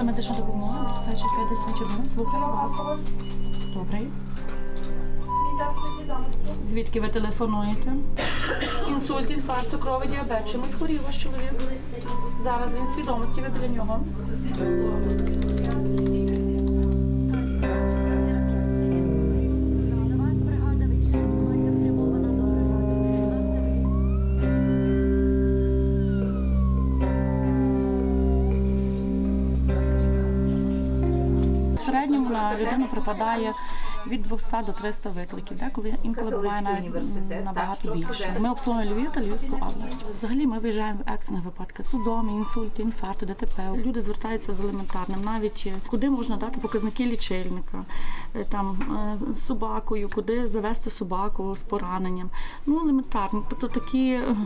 Перша медична допомога, диспетчер 51. Слухаю вас. Добре. Звідки ви телефонуєте? Інсульт, інфаркт, цукровий діабет. Чимось хворів ваш чоловік? Зараз він свідомості, ви біля нього. Середньому на людину припадає від 200 до 300 викликів, де коли інколи буває навіть набагато більше. Ми обслуговуємо Львів та Львівську область. Взагалі ми виїжджаємо в екстрених випадках. Судоми, інсульти, інфаркти, ДТП. Люди звертаються з елементарним, навіть е, куди можна дати показники лічильника, е, там е, з собакою, куди завести собаку з пораненням. Ну елементарно. Тобто такі. е,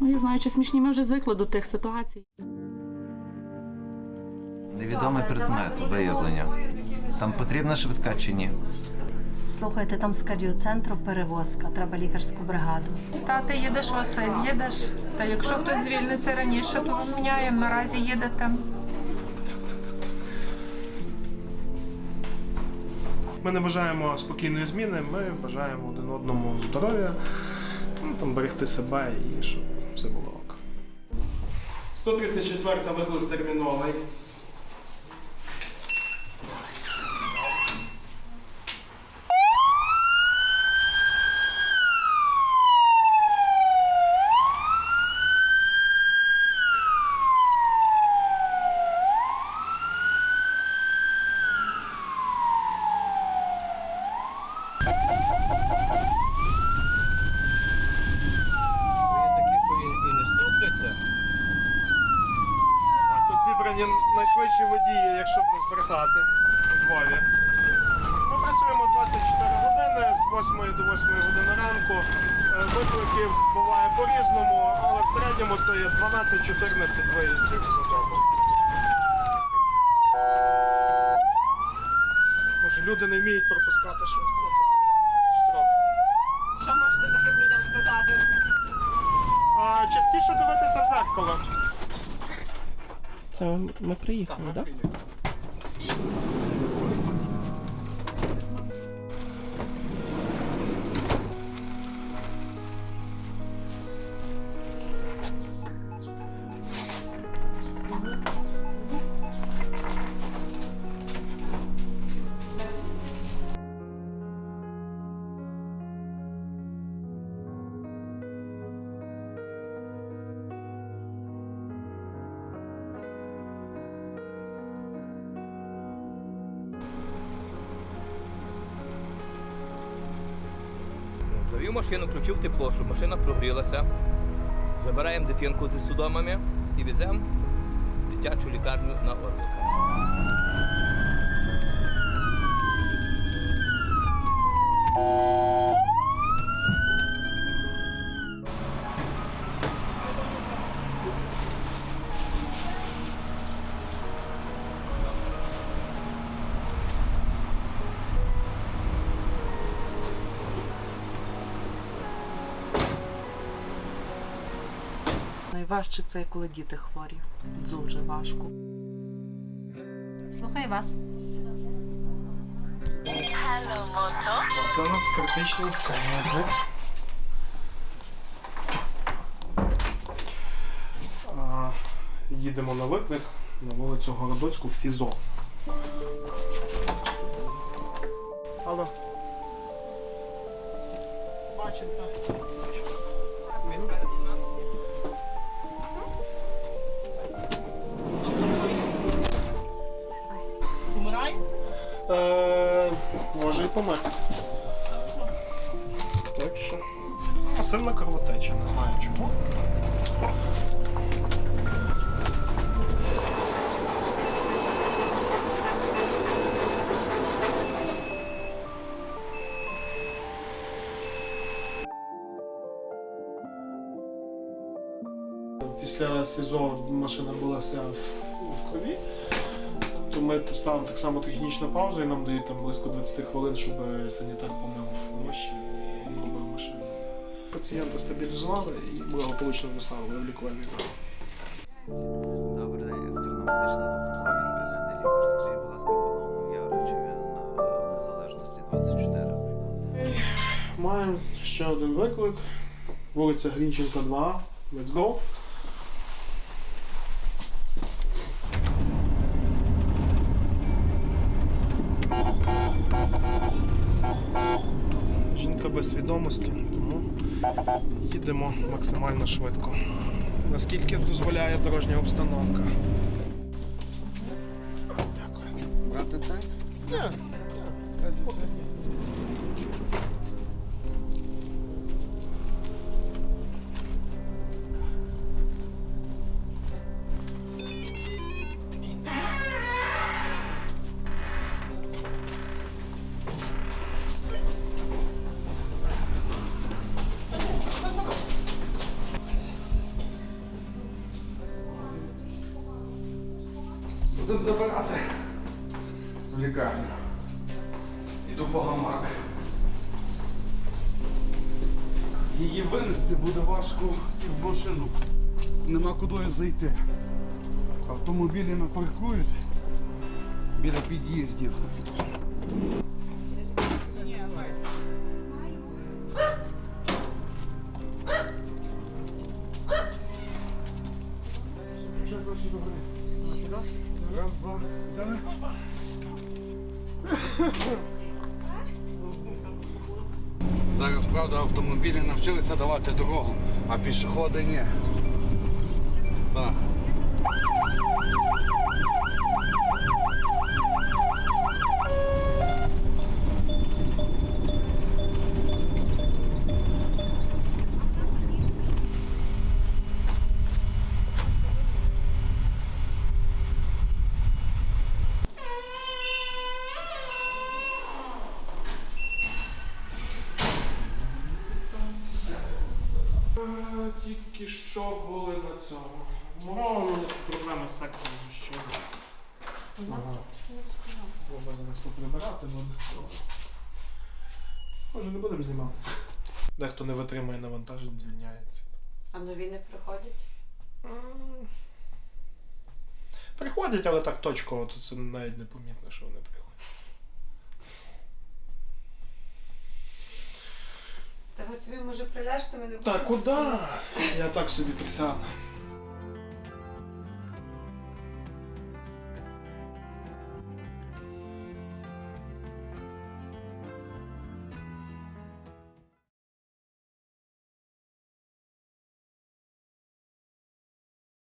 Ну, я знаю, чи смішні, ми вже звикли до тих ситуацій. Невідомий предмет виявлення. Там потрібна швидка чи ні? Слухайте, там з кардіоцентру перевозка, треба лікарську бригаду. Та ти їдеш, Василь, їдеш. Та якщо хтось звільниться раніше, то міняємо. Наразі їдете. Ми не бажаємо спокійної зміни, ми бажаємо один одному здоров'я, ну, там, берегти себе і щоб все було ок. 134 виклик терміновий. Зібрані найшвидші водії, якщо б не збрехати у Львові. Ми працюємо 24 години з 8 до 8 години ранку. Е, Викликів буває по-різному, але в середньому це є 12-14 виїздів за добу. Може, люди не вміють пропускати швидко. Штраф. Що можете таким людям сказати? А частіше дивитися в зеркало. Це ми приїхали, так? Завів машину, включив тепло, щоб машина прогрілася. Забираємо дитинку зі судомами і веземо дитячу лікарню на Орлика. Найважче це коли діти хворі. Дуже важко. Слухаю вас. Це у нас критичний. А, Їдемо на виклик на вулицю Городоцьку в СІЗО. Алло. Бачимо, так. І. Так що. Пасивна кровотеча, не знаю чому. Після СІЗО машина була вся в, в крові. То ми ставимо так само технічну паузу і нам дають там близько 20 хвилин, щоб санітар помив ноші і робив машину. Пацієнта стабілізували і благополучно доставили в лікувальний зал. Добрий день, екстрена медична допомога відповідальний лікар. Скажіть, будь ласка, по новому яру, чи він на незалежності 24? Маємо ще один виклик. Вулиця Грінченка 2. Let's go. Без свідомості, тому їдемо максимально швидко. Наскільки дозволяє дорожня обстановка. Дякую. Брати це? Ні. Будемо забирати в лікарню. Іду по гамак. Її винести буде важко і в машину. Нема куди зайти. Автомобілі не паркують біля під'їздів. Раз, два, взяли. Зараз, правда, автомобілі навчилися давати дорогу, а пішоходи ні. Так. Тільки що були на цьому. Мого проблеми з секцією що. Ага. Треба зараз поприбирати буде. Може не будемо знімати. Дехто не витримує навантажень, звільняється. А нові не приходять? М. Приходять, але так точково, то це навіть не помітно, що вони приходять. Та ви собі може приляжете мене. Та куди? Я так собі присяду.